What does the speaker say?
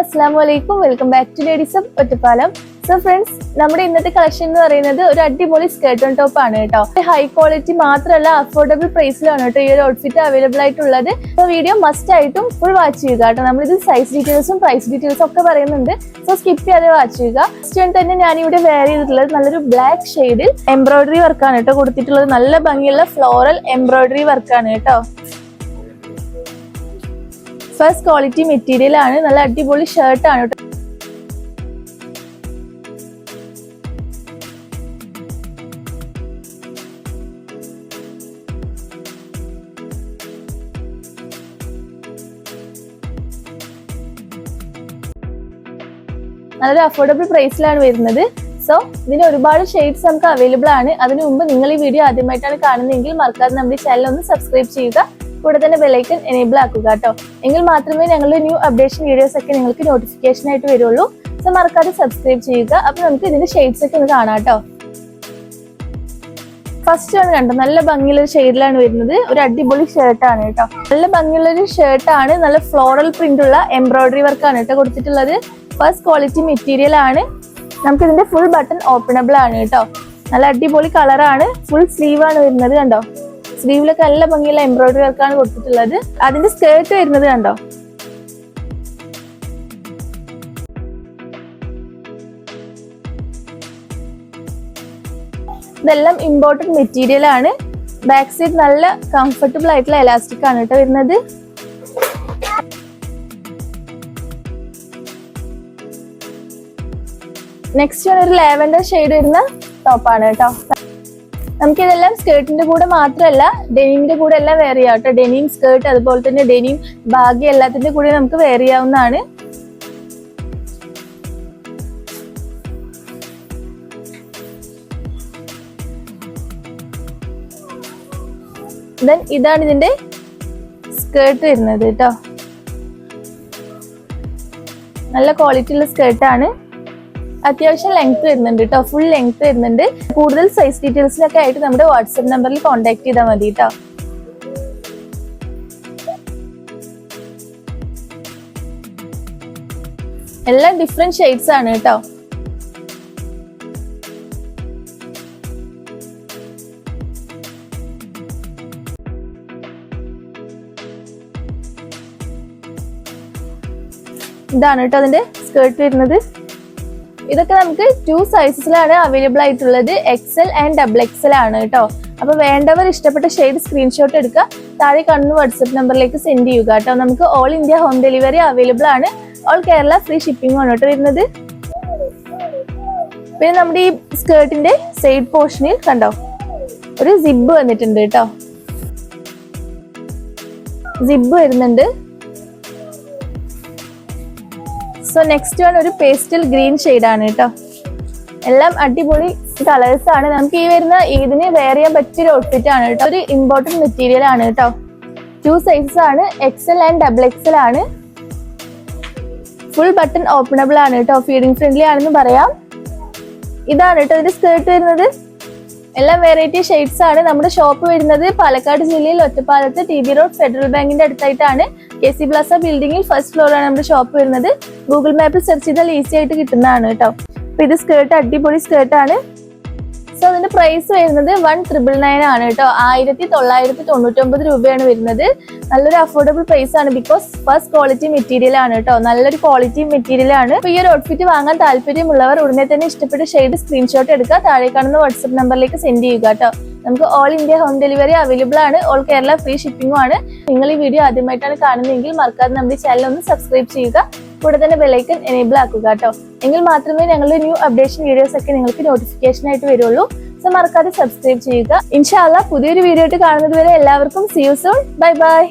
അസ്സാം വലൈക്കും welcome back to ladies Ottapalam. So friends നമ്മുടെ ഇന്നത്തെ കളക്ഷൻ എന്ന് പറയുന്നത് ഒരു അടിപൊളി സ്കേർട്ട് ഓൺ ടോപ്പ് ആണ് കേട്ടോ. ഹൈ ക്വാളിറ്റി മാത്രമല്ല അഫോർഡബിൾ പ്രൈസിലാണ് കേട്ടോ ഈ ഒരു ഔട്ട്ഫിറ്റ് അവൈലബിൾ ആയിട്ടുള്ളത്. സോ വീഡിയോ മസ്റ്റ് ആയിട്ടും ഫുൾ വാച്ച് ചെയ്യുക കേട്ടോ. നമ്മളിത് സൈസ് ഡീറ്റെയിൽസും പ്രൈസ് ഡീറ്റെയിൽസും ഒക്കെ പറയുന്നുണ്ട്. സോ സ്കിപ്പ് ചെയ്യാതെ വാച്ച് ചെയ്യുക. ഫസ്റ്റ് തന്നെ ഞാൻ ഇവിടെ വെയർ ചെയ്തിട്ടുള്ളത് നല്ലൊരു ബ്ലാക്ക് ഷെയ്ഡിൽ എംബ്രോയിഡറി വർക്കാണ് കേട്ടോ കൊടുത്തിട്ടുള്ളത്. നല്ല ഭംഗിയുള്ള ഫ്ലോറൽ എംബ്രോയിഡറി വർക്കാണ് കേട്ടോ. ഫസ്റ്റ് ക്വാളിറ്റി മെറ്റീരിയൽ ആണ്. നല്ല അടിപൊളി ഷർട്ടാണ് കേട്ടോ. നല്ലൊരു അഫോർഡബിൾ പ്രൈസിലാണ് വരുന്നത്. സോ ഇതിന് ഒരുപാട് ഷെയ്ഡ്സ് നമുക്ക് അവൈലബിൾ ആണ്. അതിനു മുമ്പ് നിങ്ങൾ ഈ വീഡിയോ ആദ്യമായിട്ടാണ് കാണുന്നതെങ്കിൽ മറക്കാതെ നമ്മുടെ ചാനൽ ഒന്ന് സബ്സ്ക്രൈബ് ചെയ്യുക. കൂടെ തന്നെ ബെലൈക്കൺ എനേബിൾ ആക്കുക കേട്ടോ. എങ്കിൽ മാത്രമേ ഞങ്ങളുടെ ന്യൂ അപ്ഡേഷൻ വീഡിയോസ് ഒക്കെ നിങ്ങൾക്ക് നോട്ടിഫിക്കേഷൻ ആയിട്ട് വരുള്ളൂ. സോ മറക്കാതെ സബ്സ്ക്രൈബ് ചെയ്യുക. അപ്പൊ നമുക്ക് ഇതിന്റെ ഷെയ്ഡ്സ് ഒക്കെ ഒന്ന് കാണാം കേട്ടോ. ഫസ്റ്റ് ആണ് കണ്ടോ നല്ല ഭംഗിയുള്ള ഒരു ഷെയ്ഡിലാണ് വരുന്നത്. ഒരു അടിപൊളി ഷർട്ടാണ് കേട്ടോ. നല്ല ഭംഗിയുള്ള ഒരു ഷർട്ടാണ് നല്ല ഫ്ലോറൽ പ്രിന്റ് ഉള്ള എംബ്രോയിഡറി വർക്കാണ് കേട്ടോ കൊടുത്തിട്ടുള്ളത്. ഫസ്റ്റ് ക്വാളിറ്റി മെറ്റീരിയൽ ആണ്. നമുക്ക് ഇതിന്റെ ഫുൾ ബട്ടൺ ഓപ്പണബിൾ ആണ് കേട്ടോ. നല്ല അടിപൊളി കളറാണ് ഫുൾ സ്ലീവ് ആണ് വരുന്നത് കണ്ടോ? സ്ലീവിലൊക്കെ നല്ല ഭംഗിയുള്ള എംബ്രോയിഡറി വർക്കാണ് കൊടുത്തിട്ടുള്ളത്. അതിന്റെ സ്കേർട്ട് വരുന്നത് കണ്ടോ? ഇതെല്ലാം ഇമ്പോർട്ടന്റ് മെറ്റീരിയൽ ആണ്. ബാക്ക് സൈഡ് നല്ല കംഫർട്ടബിൾ ആയിട്ടുള്ള എലാസ്റ്റിക് ആണ് കേട്ടോ വരുന്നത്. നെക്സ്റ്റ് ഒരു ലാവൻഡർ ഷെയ്ഡ് വരുന്ന ടോപ്പാണ് കേട്ടോ. നമുക്ക് ഇതെല്ലാം സ്കേർട്ടിന്റെ കൂടെ മാത്രമല്ല ഡെനിമിന്റെ കൂടെ എല്ലാം വെയർ ചെയ്യാം കേട്ടോ. ഡെനിം സ്കേർട്ട് അതുപോലെ തന്നെ ഡെനിം ബാഗി എല്ലാത്തിന്റെ കൂടെ നമുക്ക് വെയർ ചെയ്യാവുന്നതാണ്. ദെൻ ഇതാണ് ഇതിന്റെ സ്കേർട്ട് വരുന്നത് കേട്ടോ. നല്ല ക്വാളിറ്റി ഉള്ള സ്കേർട്ടാണ് അത്യാവശ്യം ലെങ്ത് വരുന്നുണ്ട് കേട്ടോ ഫുൾ ലെങ്ത് വരുന്നുണ്ട്. കൂടുതൽ സൈസ് ഡീറ്റെയിൽസിനൊക്കെ ആയിട്ട് നമ്മുടെ വാട്സപ്പ് നമ്പറിൽ കോൺടാക്ട് ചെയ്താൽ മതി കേട്ടോ എല്ലാം ഡിഫറെന്റ് ഷെയ്ഡ്സ് ആണ് കേട്ടോ ഇതാണ് കേട്ടോ അതിന്റെ സ്കേർട്ട് വരുന്നത്. ഇതൊക്കെ നമുക്ക് ടു സൈസസിലാണ് അവൈലബിൾ ആയിട്ടുള്ളത്. എക്സൽ ആൻഡ് ഡബിൾ എക്സൽ ആണ് കേട്ടോ. അപ്പൊ വേണ്ടവർ ഇഷ്ടപ്പെട്ട ഷെയ്ഡ് സ്ക്രീൻഷോട്ട് എടുക്കുക. താഴെ കാണുന്ന വാട്സപ്പ് നമ്പറിലേക്ക് സെൻഡ് ചെയ്യുക കേട്ടോ. നമുക്ക് all India home delivery available ആണ്. ഓൾ കേരള ഫ്രീ ഷിപ്പിംഗ് ആണ് കേട്ടോ വരുന്നത്. പിന്നെ നമ്മുടെ ഈ സ്കേർട്ടിന്റെ സൈഡ് പോർഷനിൽ കണ്ടോ? ഒരു സിബ് വന്നിട്ടുണ്ട് കേട്ടോ. സിബ് വരുന്നുണ്ട്. സോ നെക്സ്റ്റ് വൺ ഒരു പേസ്റ്റൽ ഗ്രീൻ ആണ് കേട്ടോ. എല്ലാം അടിപൊളി കളേഴ്സ് ആണ്. നമുക്ക് ഈ വരുന്ന ഇതിന് വെയർ ചെയ്യാൻ പറ്റിയ ഒരു ഔട്ട്ഫിറ്റ് ആണ് കേട്ടോ. ഒരു ഇമ്പോർട്ടന്റ് മെറ്റീരിയൽ ആണ് കേട്ടോ. ടു സൈസസ് ആണ് എക്സൽ ആൻഡ് ഡബിൾ എക്സൽ ആണ്. ഫുൾ ബട്ടൺ ഓപ്പണബിൾ ആണ് കേട്ടോ. ഫീഡിംഗ് ഫ്രണ്ട്ലി ആണെന്ന് പറയാം. ഇതാണ് കേട്ടോ. ഇതിന്റെ സ്കേർട്ട് വരുന്നത്. എല്ലാം വെറൈറ്റി ഷെയ്ഡ്സ് ആണ് നമ്മുടെ ഷോപ്പ് വരുന്നത്. പാലക്കാട് ജില്ലയിൽ ഒറ്റപ്പാലത്ത് ടി ബി റോഡ് ഫെഡറൽ ബാങ്കിന്റെ അടുത്തായിട്ടാണ് കെ സി പ്ലാസ ബിൽഡിംഗിൽ ഫസ്റ്റ് ഫ്ലോറാണ് നമ്മുടെ ഷോപ്പ് വരുന്നത്. ഗൂഗിൾ മാപ്പിൽ സെർച്ച് ചെയ്താൽ ഈസി ആയിട്ട് കിട്ടുന്നതാണ് കേട്ടോ. അപ്പൊ ഇത് സ്കേർട്ട് അടിപൊളി സ്കേർട്ടാണ് സോ അതിന്റെ പ്രൈസ് വരുന്നത് വൺ ട്രിപ്പിൾ നയൻ ആണ് കേട്ടോ. ആയിരത്തി തൊള്ളായിരത്തി തൊണ്ണൂറ്റൊമ്പത് രൂപയാണ് വരുന്നത്. നല്ലൊരു അഫോർഡബിൾ പ്രൈസ് ആണ് ബിക്കോസ് ഫസ്റ്റ് ക്വാളിറ്റി മെറ്റീരിയൽ ആണ് കേട്ടോ. നല്ലൊരു ക്വാളിറ്റി മെറ്റീരിയൽ ആണ്. ഈ ഒരു ഔട്ട്ഫിറ്റ് വാങ്ങാൻ താല്പര്യമുള്ളവർ ഉടനെ തന്നെ ഇഷ്ടപ്പെട്ട ഷെയ്ഡ് സ്ക്രീൻഷോട്ട് എടുക്കുക. താഴെ കാണുന്ന വാട്സ്ആപ്പ് നമ്പറിലേക്ക് സെൻഡ് ചെയ്യുക കേട്ടോ. നമുക്ക് all India home delivery available ആണ്. ഓൾ കേരള ഫ്രീ ഷിപ്പിംഗും ആണ്. നിങ്ങൾ ഈ വീഡിയോ ആദ്യമായിട്ടാണ് കാണുന്നതെങ്കിൽ മറക്കാതെ നമ്മുടെ ചാനൽ ഒന്ന് സബ്സ്ക്രൈബ് ചെയ്യുക. കൂടെ തന്നെ ബെലൈക്കൻ എനേബിൾ ആക്കുക കേട്ടോ എങ്കിൽ മാത്രമേ ഞങ്ങളുടെ ന്യൂ അപ്ഡേഷൻ വീഡിയോസ് ഒക്കെ നിങ്ങൾക്ക് നോട്ടിഫിക്കേഷൻ ആയിട്ട് വരുള്ളൂ. സോ മറക്കാതെ സബ്സ്ക്രൈബ് ചെയ്യുക. ഇൻഷാല്ല പുതിയൊരു വീഡിയോ ആയിട്ട് കാണുന്നത് വരെ എല്ലാവർക്കും see you soon bye bye